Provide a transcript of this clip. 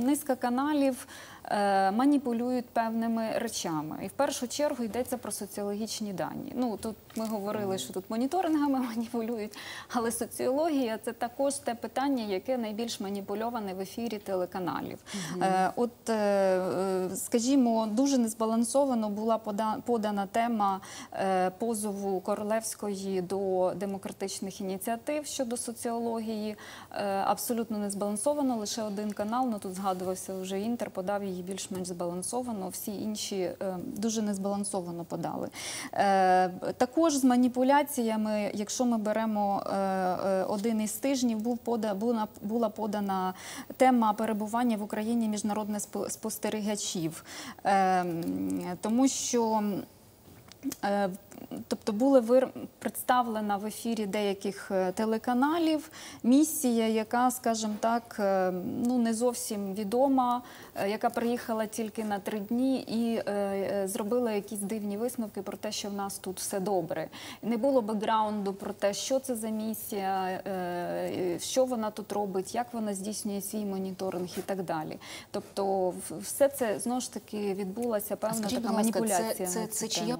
Низка каналів е, маніпулюють певними речами, і в першу чергу йдеться про соціологічні дані. Ну тут ми говорили, що тут моніторингами маніпулюють, але соціологія це також те питання, яке найбільш маніпульоване в ефірі телеканалів. Е, от, е, е, скажімо, дуже незбалансовано була подана тема е, позову Королевської до демократичних ініціатив щодо соціології. Е, абсолютно не збалансовано. Лише один канал, ну тут згадувався вже Інтер, подав її більш-менш збалансовано. Всі інші е, дуже незбалансовано подали. Е, також з маніпуляціями, якщо ми беремо е, один із тижнів, була, подана тема перебування в Україні міжнародних спо- спостерігачів, Е, тому що. Тобто була вир... представлена в ефірі деяких е, телеканалів місія, яка, скажімо так, е, ну не зовсім відома, е, яка приїхала тільки на три дні і е, зробила якісь дивні висновки про те, що в нас тут все добре. Не було бекграунду про те, що це за місія, е, що вона тут робить, як вона здійснює свій моніторинг і так далі. Тобто, все це знову ж таки відбулася певна Скажіть, така це- маніпуляція. це- це цю чия.